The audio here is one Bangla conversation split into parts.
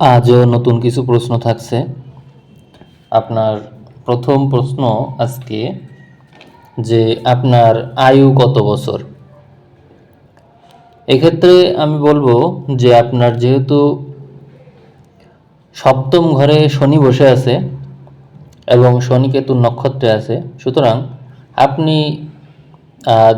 আজও নতুন কিছু প্রশ্ন থাকছে। আপনার প্রথম প্রশ্ন আজকে যে আপনার আয়ু কত বছর? এক্ষেত্রে আমি বলব যে আপনার যেহেতু সপ্তম ঘরে শনি বসে আছে এবং শনি কেতুর নক্ষত্রে আছে, সুতরাং আপনি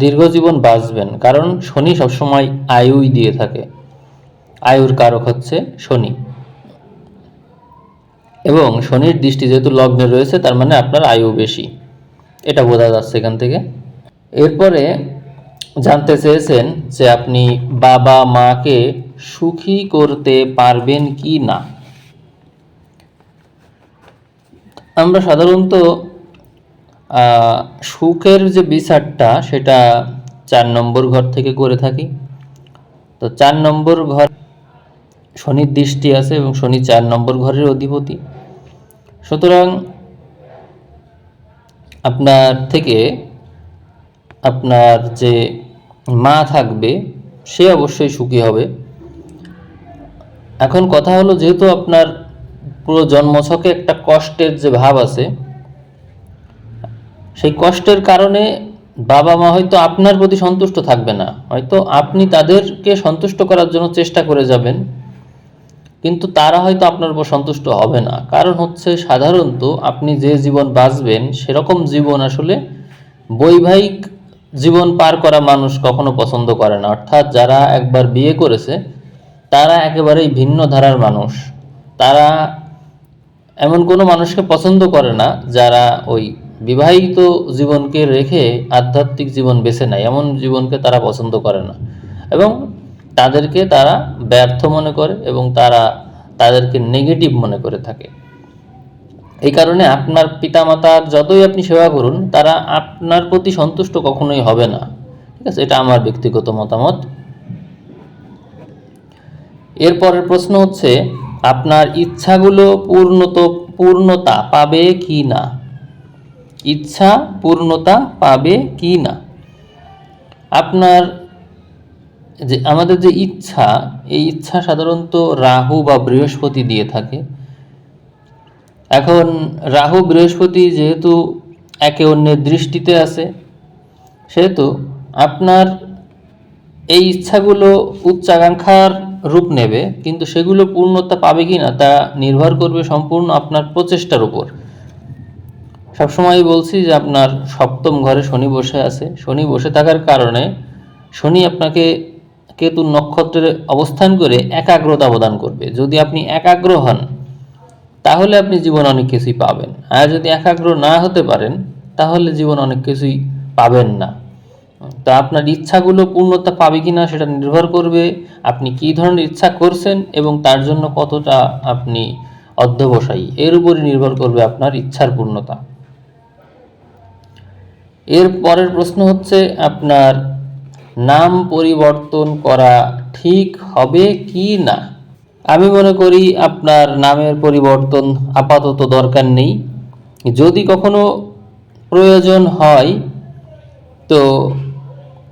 দীর্ঘজীবন বাঁচবেন, কারণ শনি সবসময় আয়ুই দিয়ে থাকে। আয়ুর কারক হচ্ছে শনি। এবং শনির দৃষ্টি যেহেতু লগ্নে রয়েছে, তার মানে আপনার আয়ু বেশি। এটা বোঝা যাচ্ছে এখান থেকে। এরপরে জানতে চেয়েছেন যে আপনি বাবা মাকে সুখী করতে পারবেন কি না। আমরা সাধারণত সুখের যে বিচারটা, সেটা চার নম্বর ঘর থেকে করে থাকি। তো চার নম্বর ঘর, শনির দৃষ্টি আছে এবং শনি চার নম্বর ঘরের অধিপতি। সুতরাং আপনার থেকে আপনার যে মা থাকবে, সে অবশ্যই সুখী হবে। এখন কথা হলো, যেহেতু আপনার পুরো জন্মছকে একটা কষ্টের যে ভাব আছে, সেই কষ্টের কারণে বাবা মা হয়তো আপনার প্রতি সন্তুষ্ট থাকবে না। হয়তো আপনি তাদেরকে সন্তুষ্ট করার জন্য চেষ্টা করে যাবেন। কিন্তু তারা হয়তো আপনার উপর সন্তুষ্ট হবে না। কারণ হচ্ছে সাধারণত আপনি যে জীবন বাঁচবেন, সেরকম জীবন আসলে বৈবাহিক জীবন পার করা মানুষ কখনো পছন্দ করে না। অর্থাৎ যারা একবার বিয়ে করেছে, তারা একেবারেই ভিন্ন ধারার মানুষ। তারা এমন কোনো মানুষকে পছন্দ করে না, যারা ওই বিবাহিত জীবনকে রেখে আধ্যাত্মিক জীবন বেছে নেয়। এমন জীবনকে তারা পছন্দ করে না। এবং তাদেরকে তারা ব্যর্থ মনে করে এবং তারা তাদেরকে নেগেটিভ মনে করে থাকে। এই কারণে আপনার পিতামাতার যতই আপনি সেবা করুন, তারা আপনার প্রতি সন্তুষ্ট কখনোই হবে না। ঠিক আছে? এটা আমার ব্যক্তিগত মতামত। এরপরের প্রশ্ন হচ্ছে, আপনার ইচ্ছাগুলো পূর্ণত পূর্ণতা পাবে কি না? ইচ্ছা পূর্ণতা পাবে কি না? আপনার যে আমাদের যে ইচ্ছা, এই ইচ্ছা সাধারণত রাহু বা বৃহস্পতি দিয়ে থাকে। এখন রাহু, বৃহস্পতি যেহেতু একে অন্যের দৃষ্টিতে আছে, সেহেতু আপনার এই ইচ্ছাগুলো উচ্চাকাঙ্ক্ষার রূপ নেবে, কিন্তু সেগুলো পূর্ণতা পাবে কি না, তা নির্ভর করবে সম্পূর্ণ আপনার প্রচেষ্টার উপর। সবসময় বলছি যে আপনার সপ্তম ঘরে শনি বসে আছে। শনি বসে থাকার কারণে শনি আপনাকে কেতু নক্ষত্রে অবস্থান করে একাগ্রতা প্রদান করবে। যদি আপনি একাগ্র হন, তাহলে আপনি জীবন অনেক কিছুই পাবেন। আর যদি একাগ্র না হতে পারেন, তাহলে জীবন অনেক কিছুই পাবেন না। তো আপনার ইচ্ছাগুলো পূর্ণতা পাবে কিনা সেটা নির্ভর করবে আপনি কী ধরনের ইচ্ছা করছেন এবং তার জন্য কতটা আপনি অধ্যবসায়ী। এর উপরই নির্ভর করবে আপনার ইচ্ছার পূর্ণতা। এর পরের প্রশ্ন হচ্ছে আপনার নাম পরিবর্তন করা ঠিক হবে কি না? আমি মনে করি আপনার নামের পরিবর্তন আপাতত দরকার নেই। যদি কখনো প্রয়োজন হয়, তো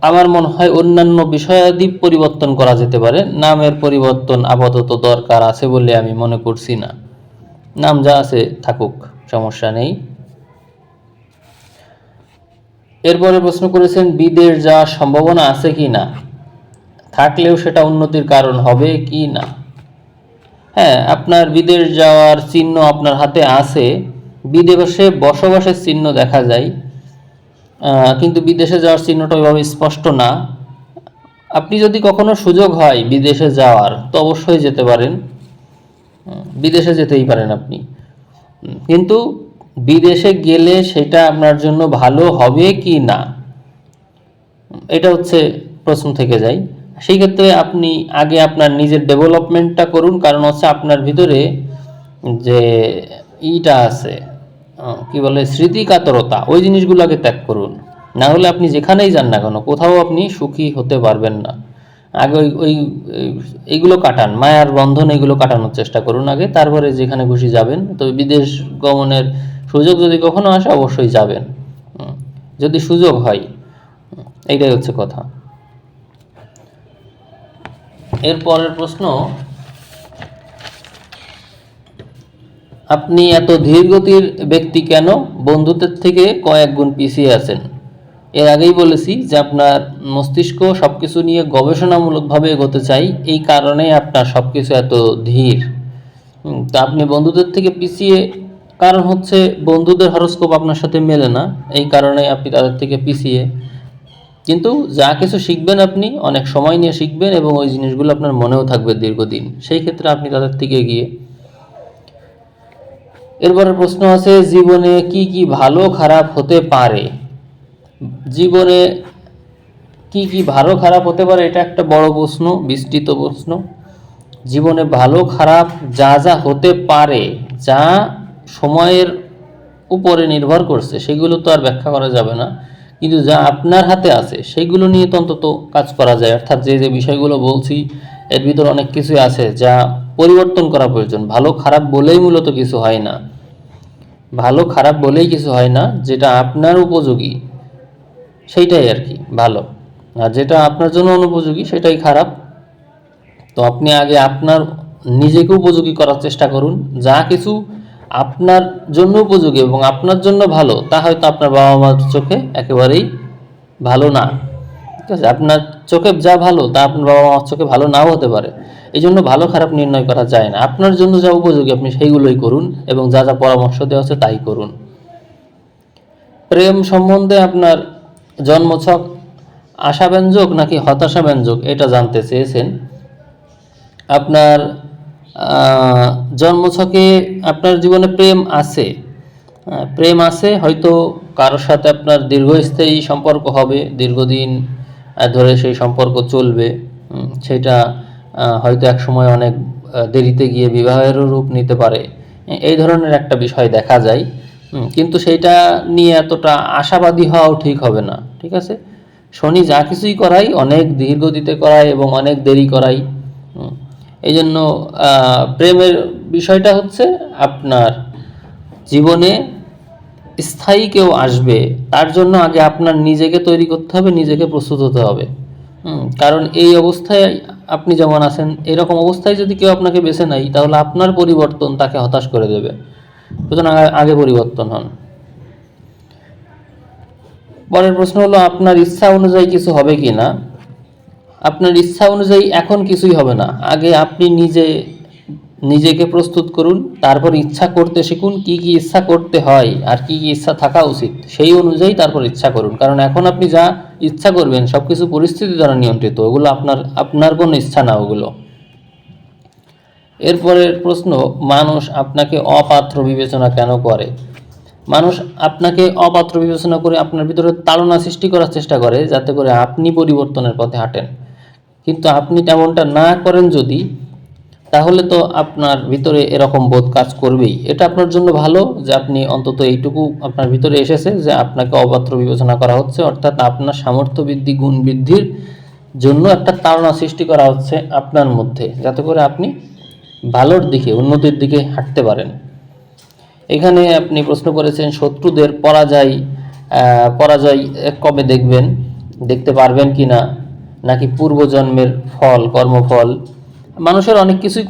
আমার মনে হয় অন্যান্য বিষয়াদি পরিবর্তন করা যেতে পারে। নামের পরিবর্তন আপাতত দরকার আছে বলে আমি মনে করছি না। নাম যা আছে থাকুক, সমস্যা নেই। এরপরে প্রশ্ন করেছেন বিদেশ যাওয়ার সম্ভাবনা আছে কি না? থাকলেও সেটা উন্নতির কারণ হবে কি না? হ্যাঁ আপনার বিদেশ যাওয়ার চিহ্ন আপনার হাতে আছে। বিদেশে বসবাসের চিহ্ন দেখা যায়। কিন্তু বিদেশে যাওয়ার চিহ্নটা ওইভাবে স্পষ্ট না। আপনি যদি কখনো সুযোগ হয় বিদেশে যাওয়ার, তো অবশ্যই যেতে পারেন। বিদেশে যেতেই পারেন আপনি। কিন্তু বিদেশে গেলে সেটা আপনার জন্য ভালো হবে কি না? এটা হচ্ছে প্রশ্ন থেকে যায়। সেই ক্ষেত্রে আপনি আগে আপনার নিজের ডেভেলপমেন্টটা করুন, কারণ হচ্ছে আপনার ভিতরে যে ইটা আছে কি বলে, স্মৃতিকাতরতা, ওই জিনিসগুলোকে ত্যাগ করুন। না হলে আপনি যেখানেই যান না কেন, কোথাও আপনি সুখী হতে পারবেন না। আগে ওই ওই এইগুলো কাটান, মায়ার বন্ধন এগুলো কাটানোর চেষ্টা করুন আগে, তারপরে যেখানে খুশি যাবেন। তবে বিদেশ গমনের সুযোগ যদি কখনো আসে, অবশ্যই যাবেন। যদি সুযোগ হয়। এইটাই হচ্ছে কথা। এরপরের প্রশ্ন, আপনি এত ধীরগতির ব্যক্তি কেন? বন্ধুত্বের থেকে কয়েক গুণ পিছিয়ে আছেন। এর আগেই বলেছি যে আপনার মস্তিষ্ক সব কিছু নিয়ে গবেষণামূলকভাবে এগোতে চাই। এই কারণে আপনার সব কিছু এত ধীর। তা আপনি বন্ধুদের থেকে পিছিয়ে কারণ হচ্ছে বন্ধুদের হরস্কোপ আপনার সাথে মেলে না, এই কারণে আপনি তাদের থেকে পিছিয়ে। কিন্তু যা কিছু শিখবেন আপনি, অনেক সময় নিয়ে শিখবেন এবং ওই জিনিসগুলো আপনার মনেও থাকবে দীর্ঘদিন। সেই ক্ষেত্রে আপনি তাদের থেকে গিয়ে এরপরে প্রশ্ন আছে, জীবনে কি কি ভালো খারাপ হতে পারে? জীবনে কি কি ভালো খারাপ হতে পারে, এটা একটা বড় প্রশ্ন, বিস্তৃত প্রশ্ন। জীবনে ভালো খারাপ যা যা হতে পারে, যা সময়ের উপরে নির্ভর করছে, সেগুলো তো আর ব্যাখ্যা করা যাবে না। কিন্তু যা আপনার হাতে আছে, সেগুলো নিয়ে তো অন্তত কাজ করা যায়। অর্থাৎ যে যে বিষয়গুলো বলছি, এর ভিতর অনেক কিছুই আছে যা পরিবর্তন করা প্রয়োজন। ভালো, খারাপ বলেই মূলত কিছু হয় না। ভালো, খারাপ বলেই কিছু হয় না, যেটা আপনার উপযোগী, সেইটাই আর কি, ভালো। আর যেটা আপনার জন্য অনুপযোগী, সেটাই খারাপ। তো আপনি আগে আপনার নিজেকে উপযোগী করার চেষ্টা করুন। যা কিছু আপনার জন্য উপযোগী এবং আপনার জন্য ভালো, তা হয়তো আপনার বাবা মার চোখে একেবারেই ভালো না। ঠিক আছে? আপনার চোখে যা ভালো, তা আপনার বাবা মার চোখে ভালো নাও হতে পারে। এই জন্য ভালো খারাপ নির্ণয় করা যায় না। আপনার জন্য যা উপযোগী, আপনি সেইগুলোই করুন এবং যা যা পরামর্শ দেওয়া হচ্ছে তাই করুন। প্রেম সম্বন্ধে আপনার জন্মছক আশাব্যঞ্জক নাকি হতাশাব্যঞ্জক, এটা জানতে চেয়েছেন। আপনার জন্মছকে আপনার জীবনে প্রেম আছে। প্রেম আছে, হয়তো কারোর সাথে আপনার দীর্ঘস্থায়ী সম্পর্ক হবে, দীর্ঘদিন ধরে সেই সম্পর্ক চলবে। সেটা হয়তো এক সময় অনেক দেরিতে গিয়ে বিবাহেরও রূপ নিতে পারে। এই ধরনের একটা বিষয় দেখা যায়। কিন্তু সেইটা নিয়ে এতটা আশাবাদী হওয়াও ঠিক হবে না, ঠিক আছে? শনি যা কিছুই করাই, অনেক দীর্ঘদিতে করায় এবং অনেক দেরি করাই এই জন্য প্রেমের বিষয়টা হচ্ছে আপনার জীবনে স্থায়ী কেউ আসবে, তার জন্য আগে আপনার নিজেকে তৈরি করতে হবে, নিজেকে প্রস্তুত হতে হবে। কারণ এই অবস্থায় আপনি যেমন আছেন, এরকম অবস্থায় যদি কেউ আপনাকে বেছে নেয়, তাহলে আপনার পরিবর্তন তাকে হতাশ করে দেবে। সুতরাং আগে পরিবর্তন হন। পরের প্রশ্ন হলো, আপনার ইচ্ছা অনুযায়ী কিছু হবে কি না আপনার ইচ্ছা অনুযায়ী এখন কিছুই হবে না। আগে আপনি নিজে, নিজেকে প্রস্তুত করুন, তারপর ইচ্ছা করতে শিখুন কি কি ইচ্ছা করতে হয় আর কি কি ইচ্ছা থাকা উচিত। সেই অনুযায়ী তারপর ইচ্ছা করুন। কারণ এখন আপনি যা ইচ্ছা করবেন সব কিছু পরিস্থিতি দ্বারা নিয়ন্ত্রিত। ওগুলো আপনার আপনার কোনো ইচ্ছা না ওগুলো। এরপরের প্রশ্ন, মানুষ আপনাকে অপাত্র বিবেচনা কেন করে? মানুষ আপনাকে অপাত্র বিবেচনা করে আপনার ভিতরে তাড়না সৃষ্টি করার চেষ্টা করে, যাতে করে আপনি পরিবর্তনের পথে হাঁটেন। কিন্তু আপনি তেমনটা না করেন যদি, তাহলে তো আপনার ভিতরে এরকম বোধ কাজ করবেই। এটা আপনার জন্য ভালো যে আপনি অন্তত এইটুকু আপনার ভিতরে এসেছে যে আপনাকে অপাত্র বিবেচনা করা হচ্ছে, অর্থাৎ আপনার সামর্থ্য বৃদ্ধি গুণ বৃদ্ধির জন্য একটা তাড়না সৃষ্টি করা হচ্ছে আপনার মধ্যে, যাতে করে আপনি ভালোর দিকে, উন্নতির দিকে হাঁটতে পারেন। এখানে আপনি প্রশ্ন করেছেন, শত্রুদের পরাজয় পরাজয় কবে দেখবেন? দেখতে পারবেন কি না নাকি পূর্বজন্মের ফল, কর্মফল? মানুষের অনেক কিছুই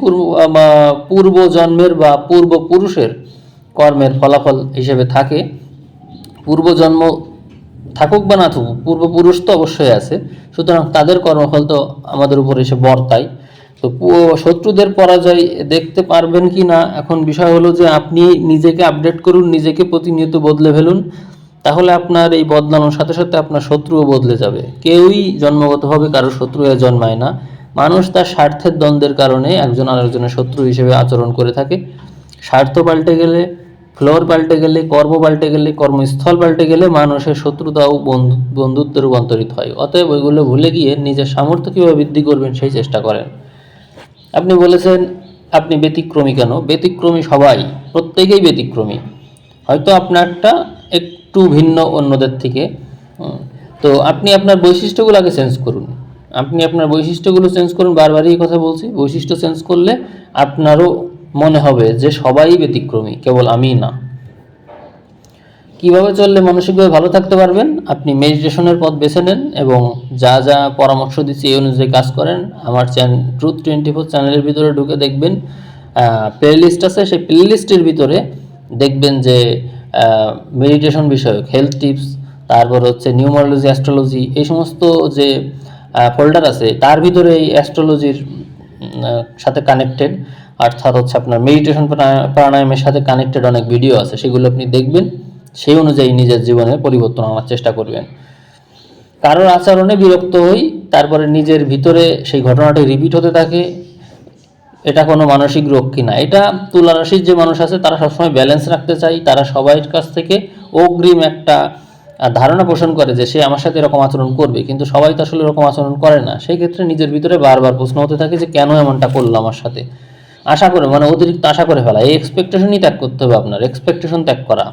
পূর্বজন্মের বা পূর্বপুরুষের কর্মের ফলাফল হিসেবে থাকে। পূর্বজন্ম থাকুক বা না থাকুক, পূর্বপুরুষ তো অবশ্যই আছে। সুতরাং তাদের কর্মফল তো আমাদের উপর এসে বর্তায়। তো শত্রুদের পরাজয় দেখতে পারবেন কি না? এখন বিষয় হলো যে আপনি নিজেকে আপডেট করুন, নিজেকে প্রতিনিয়ত বদলে ফেলুন। তাহলে আপনার এই বদলানোর সাথে সাথে আপনার শত্রুও বদলে যাবে। কেউই জন্মগতভাবে কারও শত্রু হয়ে জন্মায় না। মানুষ তার স্বার্থের দ্বন্দ্বের কারণে একজন আরেকজনের শত্রু হিসেবে আচরণ করে থাকে। স্বার্থ পাল্টে গেলে, ফ্লোর পাল্টে গেলে, কর্ম পাল্টে গেলে, কর্মস্থল পাল্টে গেলে মানুষের শত্রুতাও বন্ধু, বন্ধুত্বে রূপান্তরিত হয়। অতএব ওইগুলো ভুলে গিয়ে নিজের সামর্থ্য কীভাবে বৃদ্ধি করবেন সেই চেষ্টা করেন। আপনি বলেছেন, আপনি ব্যতিক্রমী কেন? ব্যতিক্রমী সবাই, প্রত্যেকেই ব্যতিক্রমী। হয়তো আপনারটা একটু ভিন্ন অন্যদের থেকে। তো আপনি আপনার বৈশিষ্ট্যগুলো আগে চেঞ্জ করুন। আপনি আপনার বৈশিষ্ট্যগুলো চেঞ্জ করুন, বারবারই এই কথা বলছি, বৈশিষ্ট্য চেঞ্জ করলে আপনারও মনে হবে যে সবাই ব্যতিক্রমী, কেবল আমিই না। কীভাবে চললে মানসিকভাবে ভালো থাকতে পারবেন? আপনি মেডিটেশনের পথ বেছে নেন এবং যা যা পরামর্শ দিচ্ছি এই অনুযায়ী কাজ করেন। আমার চ্যানেল ট্রুথ টোয়েন্টি ফোর চ্যানেলের ভিতরে ঢুকে দেখবেন। প্লে লিস্ট আছে, সেই প্লে লিস্টের ভিতরে দেখবেন যে মেডিটেশন বিষয়ক হেলথ টিপস তারপর হচ্ছে নিউমারোলজি অ্যাস্ট্রোলজি এই সমস্ত যে ফোল্ডার আছে, তার ভিতরে এই অ্যাস্ট্রোলজির সাথে কানেক্টেড অর্থাৎ হচ্ছে আপনার মেডিটেশন প্রাণায়ামের সাথে কানেক্টেড অনেক ভিডিও আছে, সেগুলো আপনি দেখবেন, সেই অনুযায়ী নিজের জীবনে পরিবর্তন আনার চেষ্টা করবেন। কারোর আচরণে বিরক্ত হই, তারপরে নিজের ভিতরে সেই ঘটনাটি রিপিট হতে থাকে এটা কোনো মানসিক রোগ কিনা। এটা তুলা রাশির যে মানুষ আছে, তারা সবসময় ব্যালেন্স রাখতে চাই তারা সবাইয়ের কাছ থেকে অগ্রিম একটা ধারণা পোষণ করে যে সে আমার সাথে এরকম আচরণ করবে। কিন্তু সবাই তো আসলে এরকম আচরণ করে না। সেই ক্ষেত্রে নিজের ভিতরে বারবার প্রশ্ন হতে থাকে যে, কেন এমনটা করল আমার সাথে? আশা করে মানে অতিরিক্ত আশা করে ফেলা। এই এক্সপেকটেশনই ত্যাগ করতে হবে আপনার। এক্সপেকটেশন ত্যাগ করা।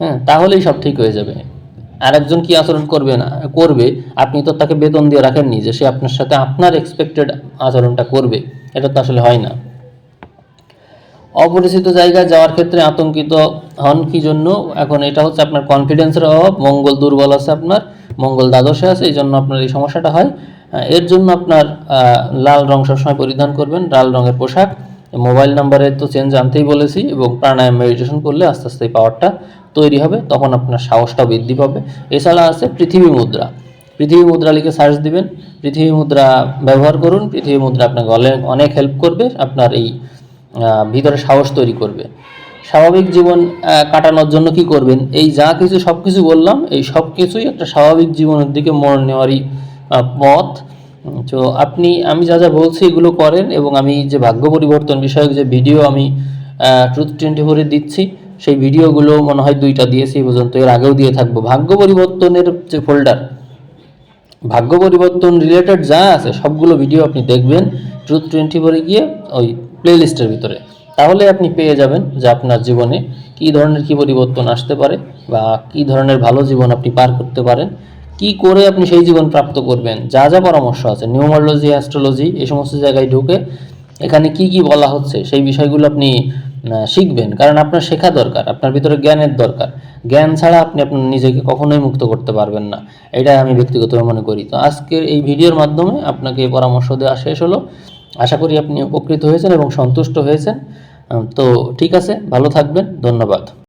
হ্যাঁ তাহলেই সব ঠিক হয়ে যাবে। আরেকজন কি আচরণ করবে না, করবে? আপনি তো তাকে বেতন দিয়ে রাখেননি যে সে আপনার সাথে আপনার এক্সপেক্টেড আচরণটা করবে। এটা তো আসলে হয় না। অপরিচিত জায়গায় যাওয়ার ক্ষেত্রে আতঙ্কিত হন কি জন্য? এখন এটা হচ্ছে আপনার কনফিডেন্সের অভাব, মঙ্গল দুর্বল আছে আপনার, মঙ্গল দ্বাদশে আছে, এই জন্য আপনার এই সমস্যাটা হয়। এর জন্য আপনার লাল রং সবসময় পরিধান করবেন, লাল রঙের পোশাক, মোবাইল নাম্বারের তো চেঞ্জ আনতেই বলেছি এবং প্রাণায়াম মেডিটেশন করলে আস্তে আস্তে পাওয়ারটা তৈরি হবে, তখন আপনার সাহসটাও বৃদ্ধি পাবে। এছাড়া আছে পৃথিবী মুদ্রা। পৃথিবী মুদ্রা লিখে সার্চ দিবেন, পৃথিবী মুদ্রা ব্যবহার করুন, পৃথিবী মুদ্রা আপনাকে অনেক অনেক হেল্প করবে, আপনার এই ভিতরে সাহস তৈরি করবে। স্বাভাবিক জীবন কাটানোর জন্য কি করবেন? এই যা কিছু, সব কিছু বললাম, এই সব কিছুই একটা স্বাভাবিক জীবনের দিকে মন নেওয়ারই পথ। তো আপনি, আমি যা যা বলছি এগুলো করেন এবং আমি যে ভাগ্য পরিবর্তন বিষয়ক যে ভিডিও আমি ট্রুথ টোয়েন্টি ফোরে দিচ্ছি, সেই ভিডিওগুলো মনে হয় দুইটা দিয়েছি, এই পর্যন্ত। এর আগেও দিয়ে থাকব। ভাগ্য পরিবর্তনের যে ফোল্ডার ভাগ্য পরিবর্তন রিলেটেড যা আছে, সবগুলো ভিডিও আপনি দেখবেন ট্রুথ টোয়েন্টি ফোরে গিয়ে ওই প্লেলিস্টের ভিতরে। তাহলে আপনি পেয়ে যাবেন যে আপনার জীবনে কী ধরনের কী পরিবর্তন আসতে পারে বা কী ধরনের ভালো জীবন আপনি পার করতে পারেন। কি করে আপনি সেই জীবন প্রাপ্ত করবেন? যা যা পরামর্শ আছে, নিউমারোলজি, অ্যাস্ট্রোলজি, এই সমস্ত জায়গায় ঢুকে এখানে কি কি বলা হচ্ছে, সেই বিষয়গুলো আপনি শিখবেন, কারণ আপনার শেখা দরকার, আপনার ভিতরে জ্ঞানের দরকার। জ্ঞান ছাড়া আপনি আপনার নিজেকে কখনোই মুক্ত করতে পারবেন না। এটাই আমি ব্যক্তিগতভাবে মনে করি। তো আজকের এই ভিডিওর মাধ্যমে আপনাকে পরামর্শ দেওয়া শেষ হলো। আশা করি আপনি উপকৃত হয়েছেন এবং সন্তুষ্ট হয়েছেন। তো ঠিক আছে, ভালো থাকবেন, ধন্যবাদ।